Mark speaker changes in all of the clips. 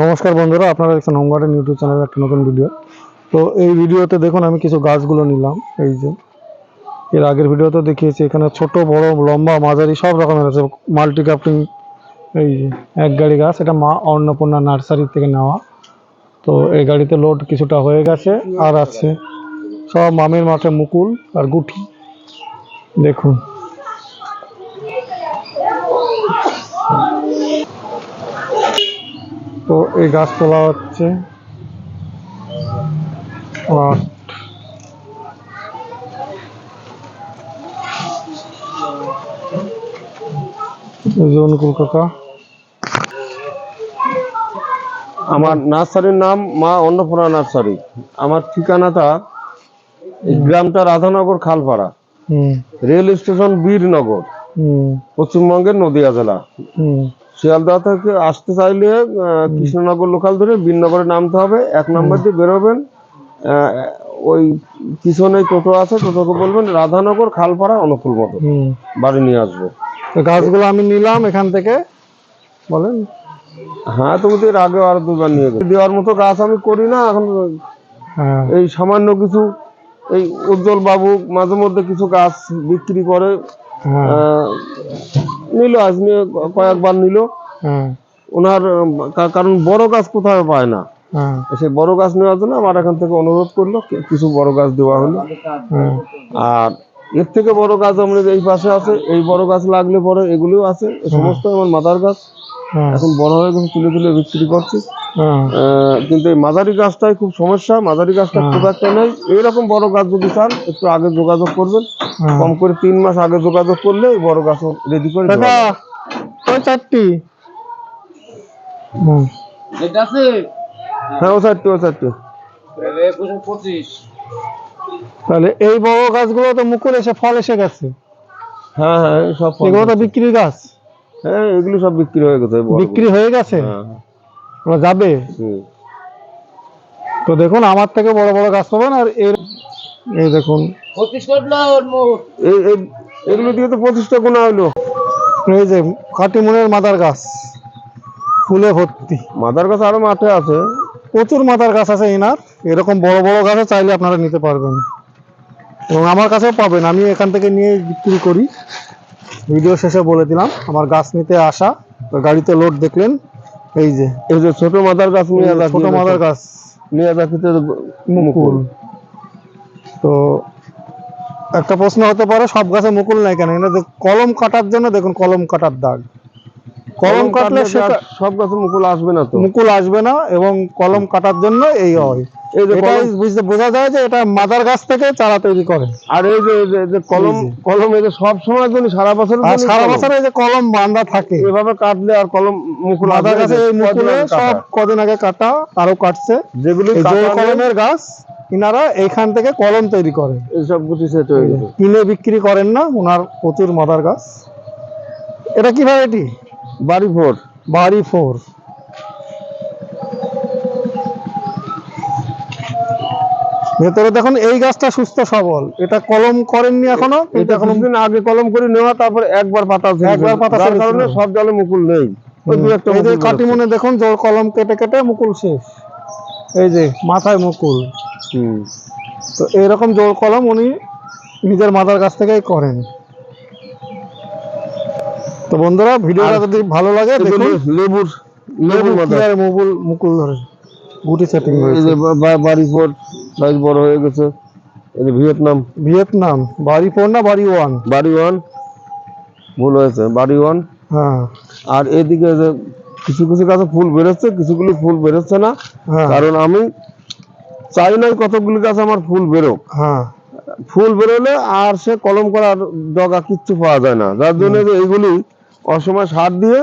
Speaker 1: নমস্কার বন্ধুরা, আপনারা দেখছেন হোম গার্ডেন ইউটিউব চ্যানেলের একটা নতুন ভিডিও তো এই ভিডিওতে দেখুন, আমি কিছু গাছগুলো নিলাম, এই যে। এর আগের ভিডিওতে দেখিয়েছি, এখানে ছোট, বড়, লম্বা, মাঝারি, সব রকমের আছে। মাল্টি ক্রাফটিং এই যে, এক গাড়ি গাছ, এটা মা অন্নপূর্ণা নার্সারি থেকে নেওয়া। তো এই গাড়িতে লোড কিছুটা হয়ে গেছে, আর আছে সব মামের মাঠে মুকুল আর গুটি দেখুন। তো এই গাছ তোলা হচ্ছে। আর যে
Speaker 2: আমার নার্সারির নাম মা অন্নপূর্ণা নার্সারি। আমার ঠিকানাটা গ্রামটা Radhanagar Khalpara. Rail station Birnagar. পশ্চিমবঙ্গের নদীয়া জেলা। শিয়ালদা থেকে আসতে চাইলে কৃষ্ণনগর লোকাল ধরে বীরনগরে নামতে হবে। এক নম্বর দিয়ে বেরোবেন ওই পিছনে টোটো আছে টোটোকে বলবেন রাধানগর খালপাড়া অনুকূল মতো বাড়ি নিয়ে আসবে।
Speaker 1: তো গাছগুলো আমি নিলাম এখান থেকে। বলেন।
Speaker 2: হ্যাঁ তুমি তো এর আগে আর দুবার নিয়ে গেছো। দেওয়ার মতো গাছ আমি করি না এখন
Speaker 1: হ্যাঁ।
Speaker 2: এই সামান্য কিছু এই উজ্জ্বল বাবু মাঝে মধ্যে কিছু গাছ বিক্রি করে নিল আজমি কয়েকবার নিল।
Speaker 1: হ্যাঁ।
Speaker 2: ওনার কারণ বড় গাছ কোথাও পায় না।
Speaker 1: সে
Speaker 2: সেই বড় গাছ নেওয়ার জন্য আমার এখান থেকে অনুরোধ করল কিছু বড় গাছ দেওয়া হলো।
Speaker 1: হ্যাঁ।
Speaker 2: আর এর থেকে বড় গাছ আমাদের এই পাশে আছে এই বড় গাছ লাগলে পরে এগুলিও আছে সমস্ত আমার মাদার গাছ।
Speaker 1: হ্যাঁ
Speaker 2: এখন বড় হয়ে গেছে তুলে তুলে বিক্রি করছি।
Speaker 1: হ্যাঁ।
Speaker 2: আহ, কিন্তু এই মাদারি গাছটাই খুব সমস্যা মাদারি গাছটা খুব একটা নেই। এইরকম বড় গাছ যদি চান একটু আগে যোগাযোগ করবেন।
Speaker 1: হ্যাঁ।
Speaker 2: কম করে তিন মাস আগে যোগাযোগ করলে এই বড় গাছ রেডি করে।
Speaker 1: ওই চারটি। হুম।
Speaker 2: হ্যাঁ ও চারটে ও চারটে।
Speaker 1: তাহলে এই বড় গাছগুলো তো মুকুল এসে ফল এসে গেছে।
Speaker 2: হ্যাঁ হ্যাঁ সব ফল
Speaker 1: এগুলো তো বিক্রির গাছ।
Speaker 2: হ্যাঁ এগুলো সব বিক্রি হয়ে গেছে
Speaker 1: বিক্রি হয়ে গেছে?
Speaker 2: হ্যাঁ।
Speaker 1: ওরা যাবে?
Speaker 2: হুম।
Speaker 1: তো দেখুন আমার থেকে বড় বড় গাছ পাবেন আর এর এই দেখুন।
Speaker 2: এগুলো দিয়ে তো প্রতিষ্ঠা গুণা হইল
Speaker 1: এই যে কাটিমুনের মাদার গাছ ফুলে ভর্তি।
Speaker 2: মাদার গাছ আরও মাঠে আছে।
Speaker 1: প্রচুর মাদার গাছ আছে এনার। এরকম বড় বড় গাছও চাইলে আপনারা নিতে পারবেন। এবং আমার কাছেও পাবেন আমি এখান থেকে নিয়ে বিক্রি করি। ভিডিও শেষে বলে দিলাম আমার গাছ নিতে আসা তো গাড়িতে লোড দেখলেন এই যে।
Speaker 2: এই যে ছোট মাদার গাছ
Speaker 1: ছোট মাদার গাছ।
Speaker 2: নিয়ে রাখিতে
Speaker 1: মুকুল। তো একটা প্রশ্ন হতে পারে সব গাছে মুকুল নাই কেন? দেখ- কলম কাটার জন্য দেখুন কলম কাটার দাগ। কলম কাটলে সেটা
Speaker 2: সব গাছে মুকুল আসবে না তো।
Speaker 1: মুকুল আসবে না এবং কলম কাটার জন্য এই হয়। এটাই বুঝতে বোঝা যায় যে এটা মাদার গাছ থেকে চারা তৈরি করে।
Speaker 2: আর এই যে কলম কলম এই যে সব সময় জন্য সারা বছর
Speaker 1: সারা বছর এই যে কলম থাকে।
Speaker 2: এভাবে কাটলে আর কলম মুকুল
Speaker 1: মাদার গাছে এই মুকুলে সব
Speaker 2: কাটা।
Speaker 1: কদিন আগে কাটা আরও কাটছে।
Speaker 2: যেগুলি
Speaker 1: কলমের গাছ ইনারা এইখান থেকে কলম তৈরি করে।
Speaker 2: এইসব গুটি
Speaker 1: কিনে বিক্রি করেন না ওনার প্রচুর মাদার গাছ। এটা কি ভ্যারাইটি
Speaker 2: বাড়ি ফোর
Speaker 1: বাড়ি ফোর ভেতরে দেখুন এই গাছটা সুস্থ সবল। এটা কলম করেননি এখনও?
Speaker 2: এটা কিছুদিন আগে কলম করে নেওয়া তারপর একবার পাতা।
Speaker 1: একবার পাতা
Speaker 2: কারণে সব জলে মুকুল নেই। ওই দু একটা
Speaker 1: এই যে কাটিমনে দেখুন জোর কলম কেটে কেটে মুকুল শেষ। এই যে মাথায় মুকুল। তো এইরকম জোর কলম উনি নিজের মাদার কাছ থেকেই করেন। তো বন্ধুরা ভিডিওটা যদি ভালো লাগে দেখুন।
Speaker 2: লেবুর লেবুর
Speaker 1: মুকুল মুকুল ধরে। গুটি সেটিং
Speaker 2: বাড়ি ফোর সাইজ বড় হয়ে গেছে। এই যে ভিয়েতনাম।
Speaker 1: ভিয়েতনাম বাড়ি ফোর না বাড়ি ওয়ান?
Speaker 2: বাড়ি ওয়ান। ভুল হয়েছে বাড়ি ওয়ান।
Speaker 1: হ্যাঁ।
Speaker 2: আর এদিকে যে কিছু কিছু গাছে ফুল বেরোচ্ছে কিছুগুলি ফুল বেরোচ্ছে না।
Speaker 1: হ্যাঁ।
Speaker 2: কারণ আমি চাই নাই কতগুলি গাছ আমার ফুল বেরোক।
Speaker 1: হ্যাঁ।
Speaker 2: ফুল বেরোলে আর সে কলম করার ডগা কিচ্ছু পাওয়া যায় না। যার জন্য যে এইগুলি অসময় সার দিয়ে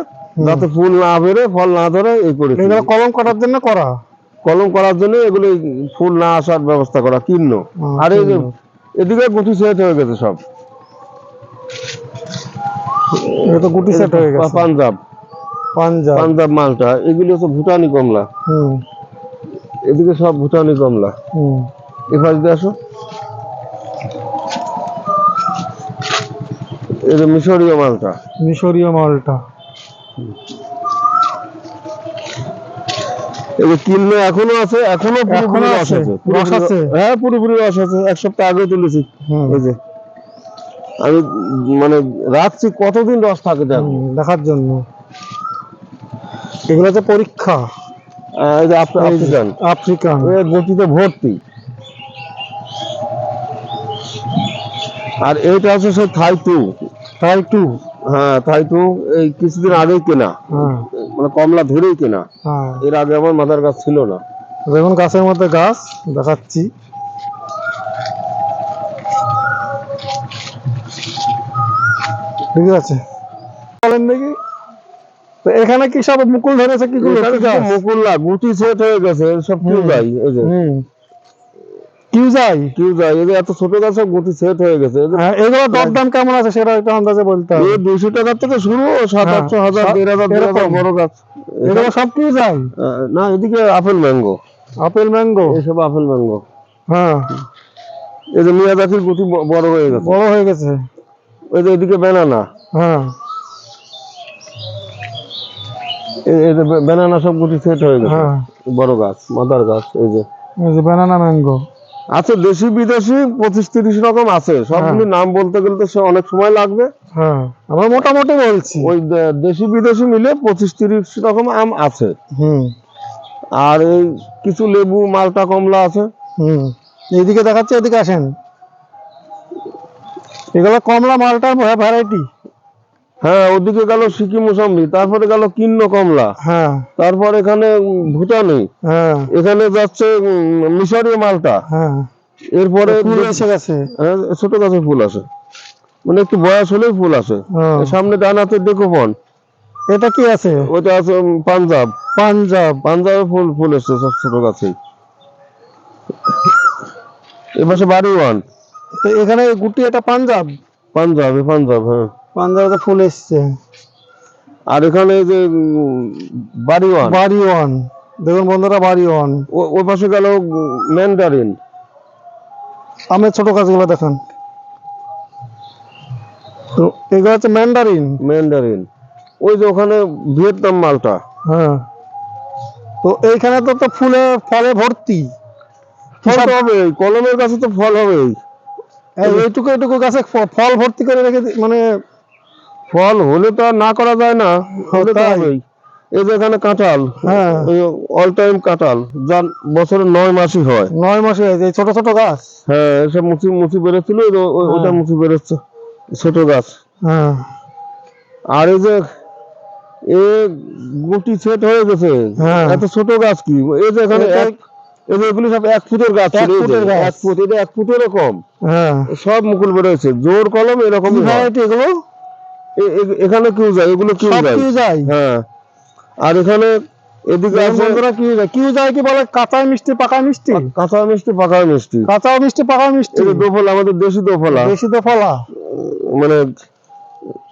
Speaker 2: যাতে ফুল না বেরোয় ফল না ধরে এই করে
Speaker 1: এগুলো কলম কাটার জন্য করা?
Speaker 2: কলম করার জন্য এগুলো ফুল না আসার ব্যবস্থা করা কিন্ন। আর এই যে এদিকে গুটি সেট হয়ে গেছে সব।
Speaker 1: এটা গুটি সেট হয়ে গেছে।
Speaker 2: পাঞ্জাব।
Speaker 1: পাঞ্জাব।
Speaker 2: পাঞ্জাব মালটা এগুলি হচ্ছে ভুটানি কমলা।
Speaker 1: হুম।
Speaker 2: এদিকে সব ভুটানি কমলা।
Speaker 1: হুম।
Speaker 2: এবার দিয়ে আসো। যে মিশরীয় মালটা।
Speaker 1: মিশরীয় মালটা
Speaker 2: এই যে কিনলে এখনও আছে এখনও পুরোপুরি রস
Speaker 1: আছে?
Speaker 2: আছে।
Speaker 1: রস আছে?
Speaker 2: হ্যাঁ পুরোপুরি রস আছে এক সপ্তাহ আগে তুলেছি। এই যে। আমি মানে রাখছি কতদিন রস থাকে দেখ
Speaker 1: দেখার জন্য। এগুলো হচ্ছে পরীক্ষা।
Speaker 2: আফ্রিকান।
Speaker 1: আফ্রিকান।
Speaker 2: গতিতে ভর্তি। আর এইটা আছে সে থাই টু।
Speaker 1: তাই টু।
Speaker 2: হ্যাঁ থাই টু এই কিছুদিন আগেই কেনা।
Speaker 1: হ্যাঁ।
Speaker 2: মানে কমলা ধরেই কেনা।
Speaker 1: হ্যাঁ।
Speaker 2: এর আগে আমার মাথার গাছ ছিল না।
Speaker 1: দেখুন গাছের মধ্যে গাছ দেখাচ্ছি। ঠিক আছে। বলেন দেখি। তো এখানে কি সব মুকুল ধরেছে কি?
Speaker 2: মুকুল না গুটি সেট হয়ে গেছে সব
Speaker 1: ফুল।
Speaker 2: যাই এই যে।
Speaker 1: হুম। কিউ যাই
Speaker 2: কিউ যাই এই যে এত ছোট গাছ সব গুটি সেট হয়ে গেছে।
Speaker 1: হ্যাঁ এগুলো দরদাম কেমন আছে সেটা একটু আন্দাজে বলতে হবে।
Speaker 2: এই দুইশো টাকার থেকে শুরু
Speaker 1: হ্যাঁ,
Speaker 2: হাজার। বড় গাছ।
Speaker 1: এগুলো সব কিউ
Speaker 2: না এদিকে apple mango.
Speaker 1: Apple mango?
Speaker 2: Apple mango.
Speaker 1: হ্যাঁ।
Speaker 2: এই যে গুটি বড় হয়ে গেছে।
Speaker 1: বড় হয়ে গেছে।
Speaker 2: ওই যে এদিকে বেনানা
Speaker 1: হ্যাঁ।
Speaker 2: এই যে বেনানা সব গুটি সেট হয়ে গেছে।
Speaker 1: হ্যাঁ।
Speaker 2: বড় গাছ মাদার গাছ এই যে।
Speaker 1: এই যে ব্যানানা ম্যাঙ্গো।
Speaker 2: আছে দেশি বিদেশি পঁচিশ তিরিশ রকম আছে। সবগুলি নাম বলতে গেলে তো সে অনেক সময় লাগবে।
Speaker 1: হ্যাঁ আমরা মোটামুটি বলছি।
Speaker 2: ওই দেশি বিদেশি মিলে পঁচিশ তিরিশ রকম আম আছে।
Speaker 1: হুম।
Speaker 2: আর এই কিছু লেবু মালটা কমলা আছে।
Speaker 1: হুম। এইদিকে দেখাচ্ছে এদিকে আসেন। এগুলো কমলা মালটার ভ্যারাইটি
Speaker 2: হ্যাঁ ওদিকে গেল সিকিম মোসাম্বি তারপরে গেল কিন্ন কমলা।
Speaker 1: হ্যাঁ।
Speaker 2: তারপর এখানে ভুটানি।
Speaker 1: হ্যাঁ।
Speaker 2: এখানে যাচ্ছে মিশরীয় মালটা।
Speaker 1: হ্যাঁ।
Speaker 2: এরপরে
Speaker 1: ফুল এসে গেছে।
Speaker 2: হ্যাঁ, ছোট গাছে ফুল আছে মানে একটু বয়স হলেই ফুল আছে
Speaker 1: হ্যাঁ।
Speaker 2: সামনে ডান দেখো দেখোপন।
Speaker 1: এটা কি আছে?
Speaker 2: ওটা আছে পাঞ্জাব।
Speaker 1: পাঞ্জাব।
Speaker 2: পাঞ্জাবে ফুল ফুল এসছে সব ছোট গাছেই। এপাশে বাড়ি ওয়ান
Speaker 1: তো এখানে গুটি এটা পাঞ্জাব?
Speaker 2: পাঞ্জাব এ পাঞ্জাব হ্যাঁ।
Speaker 1: পাঞ্জাবে ফুল এসছে।
Speaker 2: আর এখানে যে বাড়ি ওয়ান
Speaker 1: বাড়ি ওয়ান দেখুন বন্ধুরা বাড়ি ওয়ান
Speaker 2: ওই পাশে গেল ম্যান্ডারিন।
Speaker 1: আমের ছোট গাছগুলো দেখান। তো এগুলো হচ্ছে ম্যান্ডারিন।
Speaker 2: ম্যান্ডারিন। ওই যে ওখানে ভিয়েতনাম মালটা।
Speaker 1: হ্যাঁ। তো এইখানে তো তো ফুলে ফলে ভর্তি।
Speaker 2: ফল তো হবেই কলমের কাছে তো ফল হবেই।
Speaker 1: এই এইটুকু এইটুকু গাছে ফল ভর্তি করে রেখে মানে
Speaker 2: ফল হলে তো আর না করা যায় না হলে তো হবেই। এই যে এখানে কাঁঠাল
Speaker 1: হ্যাঁ।
Speaker 2: অল টাইম কাঁঠাল যা বছরে নয় মাসই হয়।
Speaker 1: নয় মাসে এই ছোট ছোট গাছ?
Speaker 2: হ্যাঁ এসব মুচি মুচি বেরোচ্ছিল ওই-
Speaker 1: হ্যাঁ।
Speaker 2: মুচি বেরোচ্ছে ছোট গাছ।
Speaker 1: হ্যাঁ।
Speaker 2: আর এই যে এ গুটি সেট হয়ে গেছে
Speaker 1: হ্যাঁ।
Speaker 2: এত ছোট গাছ কি? এই যে এখানে এগুলি সব এক ফুটের গাছ
Speaker 1: এক ফুটের গাছ।
Speaker 2: এক ফুট এটা এক ফুটের কম।
Speaker 1: হ্যাঁ।
Speaker 2: সব মুকুল বেরোয়েছে জোর কলম এরকম
Speaker 1: এগুলো?
Speaker 2: এখানে কিউ যায় এগুলো কিউ
Speaker 1: সব
Speaker 2: যায়।
Speaker 1: কিউ যায়?
Speaker 2: হ্যাঁ। আর এখানে এদিকে
Speaker 1: বন্ধুরা কিউ যায়। কিউ যায় কি বলে? কাঁচা মিষ্টি পাকা মিষ্টি?
Speaker 2: কাঁচা মিষ্টি পাকা মিষ্টি।
Speaker 1: কাঁচা মিষ্টি পাকা মিষ্টি?
Speaker 2: দোফলা আমাদের দেশি দোফলা।
Speaker 1: বেশি তো ফলা
Speaker 2: মানে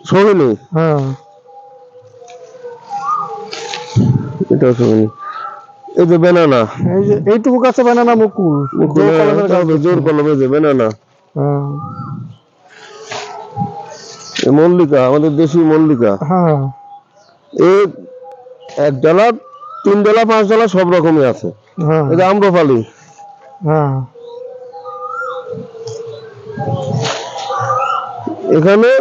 Speaker 2: সহিনি
Speaker 1: হ্যাঁ।
Speaker 2: এটা সহিনি এই যে বেনানা
Speaker 1: এই যে এইটুকু গাছে বেনানা মুকুল। জোর গাছ।
Speaker 2: জোর কলমে যে বেনানা
Speaker 1: হ্যাঁ।
Speaker 2: মল্লিকা আমাদের দেশি মল্লিকা।
Speaker 1: হ্যাঁ।
Speaker 2: এই এক ডালা তিন ডালা পাঁচ ডালা সব রকমই আছে।
Speaker 1: হ্যাঁ।
Speaker 2: যে আম্রপালি।
Speaker 1: হ্যাঁ।
Speaker 2: এখানে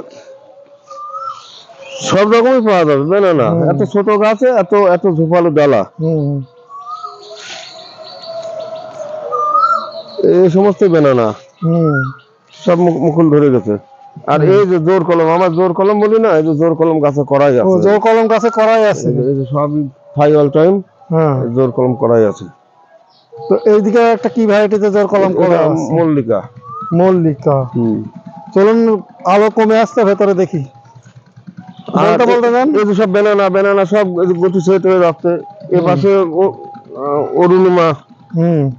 Speaker 2: সব রকমই পাওয়া যাবে বেনানা। এত ছোট গাছে এত এত ঝোপালো ডালা।
Speaker 1: হুম।
Speaker 2: এই সমস্ত বেনানা।
Speaker 1: হুম।
Speaker 2: সব মুক- মুকুল ধরে গেছে। আর এই যে জোর কলম আমার জোর কলম বলি না এই যে জোর কলম গাছে করাই আছে।
Speaker 1: জোর কলম গাছে করাই আছে।
Speaker 2: এই যে- সবই থাই অল টাইম
Speaker 1: হ্যাঁ।
Speaker 2: জোর কলম করাই আছে।
Speaker 1: তো এইদিকে একটা কি ভ্যারাইটিতে জোর কলম করা আছে?
Speaker 2: মল্লিকা।
Speaker 1: মল্লিকা।
Speaker 2: হুম।
Speaker 1: চলুন আলো কমে আসছে ভেতরে দেখি।
Speaker 2: আর
Speaker 1: বলতে বলতে যান
Speaker 2: এই যে সব বেনানা বেনানা সব গতি সেট হয়ে যাচ্ছে। এ পাশে অরুণিমা।
Speaker 1: হুম।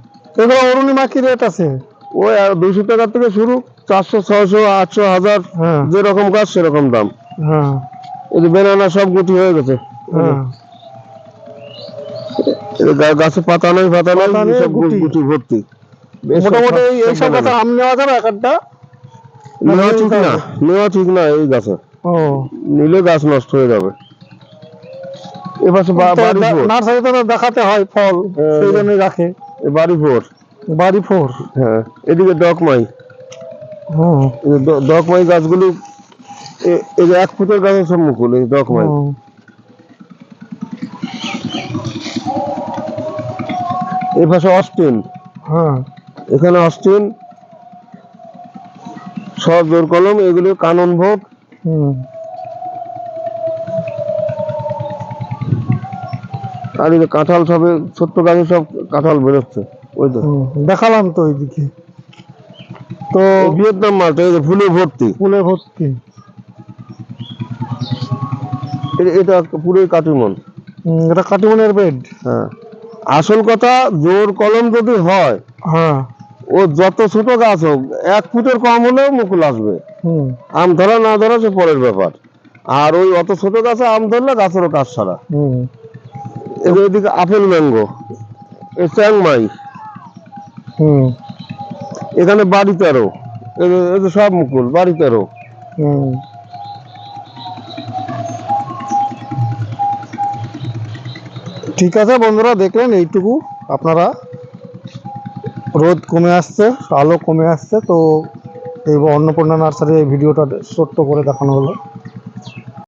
Speaker 1: এগুলো অরুণিমা কি রেট আছে?
Speaker 2: ওই আর দুইশো টাকার থেকে শুরু চারশো ছয়শো আটশো হাজার
Speaker 1: হ্যাঁ।
Speaker 2: যেরকম গাছ সেরকম দাম।
Speaker 1: হ্যাঁ।
Speaker 2: এই যে বেনানা সব গুটি হয়ে গেছে।
Speaker 1: হ্যাঁ।
Speaker 2: গাছে পাতা নেই পাতা নেই সব
Speaker 1: গুটি।
Speaker 2: ভর্তি।
Speaker 1: মোটামুটি এইসব গাছে আম নেওয়া যাবে এক একটা
Speaker 2: নেওয়া ঠিক না। নেওয়া ঠিক না এই গাছে। নিলে গাছ নষ্ট হয়ে যাবে। ফোর
Speaker 1: নার্সারিতে দেখাতে হয় ফল। সেই জন্যই রাখে।
Speaker 2: বাড়ি ফোর
Speaker 1: বাড়ি ফোর।
Speaker 2: হ্যাঁ এদিকে ডকমাই
Speaker 1: হুম।
Speaker 2: ডকমাই গাছগুলো এই এক ফুটের গাছের সব মুকুল এই ডকমাই এই পাশে অস্টিন।
Speaker 1: হ্যাঁ।
Speaker 2: এখানে অস্টিন সব জোর কলম এগুলো কানন ভোগ।
Speaker 1: হুম।
Speaker 2: আর এই কাঁঠাল সবে ছোট্ট গাছে সব কাঁঠাল বেরোচ্ছে।
Speaker 1: দেখালাম তো ওইদিকে। তো
Speaker 2: ভিয়েতনাম মালটা ফুলে ভর্তি।
Speaker 1: ফুলে ভর্তি।
Speaker 2: এটা পুরোই কাটিমন।
Speaker 1: এটা কাটিমনের বেড
Speaker 2: হ্যাঁ। আসল কথা জোর কলম যদি হয়
Speaker 1: হ্যাঁ।
Speaker 2: ও যত ছোট গাছ হোক এক ফুটের কম হলেও মুকুল আসবে। আম ধরা না ধরা সে পরের ব্যাপার। আর ওই অত ছোট গাছে আম ধরলে গাছেরও কাজ এবার এদিকে আপেল ম্যাঙ্গো এ চ্যাংমাই
Speaker 1: হুম।
Speaker 2: এখানে বাড়ি তেরো সব মুকুল বাড়ি তেরো
Speaker 1: হুম। ঠিক আছে বন্ধুরা দেখলেন এইটুকু আপনারা। রোদ কমে আসছে আলো কমে আসছে তো এই অন্নপূর্ণা নার্সারি এই ভিডিওটা ছোট্ট করে দেখানো হলো।